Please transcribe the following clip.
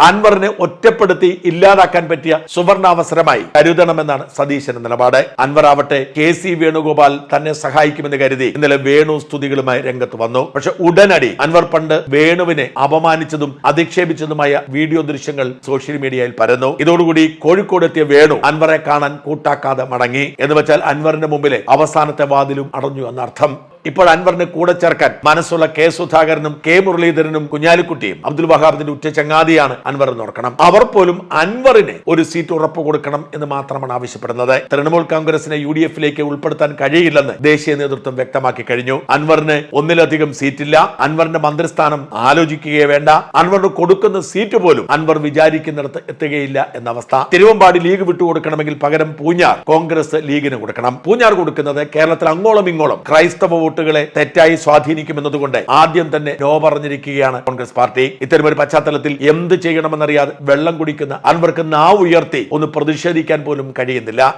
അൻവറിനെ ഒറ്റപ്പെടുത്തി ഇല്ലാതാക്കാൻ പറ്റിയ സുവർണാവസരമായി കരുതണമെന്നാണ് സതീശന്റെ നിലപാട്. അൻവർ ആവട്ടെ കെ സി വേണുഗോപാൽ തന്നെ സഹായിക്കുമെന്ന് കരുതി ഇന്നലെ വേണു സ്തുതികളുമായി രംഗത്ത് വന്നു. പക്ഷെ ഉടനടി അൻവർ പണ്ട് വേണുവിനെ അപമാനിച്ചതും അധിക്ഷേപിച്ചതുമായ വീഡിയോ ദൃശ്യങ്ങൾ സോഷ്യൽ മീഡിയയിൽ പരന്നു. ഇതോടുകൂടി കോഴിക്കോട് എത്തിയ വേണു അൻവറെ കാണാൻ കൂട്ടാക്കാതെ മടങ്ങി. എന്ന് വെച്ചാൽ അൻവറിന്റെ മുമ്പിലെ അവസാനത്തെ വാതിലും അടഞ്ഞു എന്നർത്ഥം. ഇപ്പോൾ അൻവറിന് കൂടെ ചേർക്കാൻ മനസ്സുള്ള കെ സുധാകരനും കെ മുരളീധരനും കുഞ്ഞാലിക്കുട്ടിയും അബ്ദുൽ വഹാബിന്റെ ഉറ്റ ചങ്ങാതിയാണ് അൻവർ എന്ന് ഓർക്കണം. അവർ പോലും അൻവറിന് ഒരു സീറ്റ് ഉറപ്പ് കൊടുക്കണം എന്ന് മാത്രമാണ് ആവശ്യപ്പെടുന്നത്. തൃണമൂൽ കോൺഗ്രസിനെ യു ഡി എഫിലേക്ക് ഉൾപ്പെടുത്താൻ കഴിയില്ലെന്ന് ദേശീയ നേതൃത്വം വ്യക്തമാക്കി കഴിഞ്ഞു. അൻവറിന് ഒന്നിലധികം സീറ്റില്ല. അൻവറിന്റെ മന്ത്രിസ്ഥാനം ആലോചിക്കുകയേ വേണ്ട. അൻവറിന് കൊടുക്കുന്ന സീറ്റ് പോലും അൻവർ വിചാരിക്കുന്നിടത്ത് എത്തുകയില്ല എന്ന അവസ്ഥ. തിരുവമ്പാടി ലീഗ് വിട്ടുകൊടുക്കണമെങ്കിൽ പകരം പൂഞ്ഞാർ കോൺഗ്രസ് ലീഗിന് കൊടുക്കണം. പൂഞ്ഞാർ കൊടുക്കുന്നത് കേരളത്തിൽ അങ്ങോളം ഇങ്ങോളം ക്രൈസ്തവ വോട്ടുകളെ തെറ്റായി സ്വാധീനിക്കുമെന്നതുകൊണ്ട് ആദ്യം തന്നെ നോ പറഞ്ഞിരിക്കുകയാണ് കോൺഗ്രസ് പാർട്ടി. ഇത്തരമൊരു പശ്ചാത്തലത്തിൽ എന്ത് ചെയ്യണമെന്നറിയാതെ വെള്ളം കുടിക്കുന്ന അൻവർക്ക് നാവ് ഉയർത്തി ഒന്ന് പ്രതിഷേധിക്കാൻ പോലും കഴിയുന്നില്ല.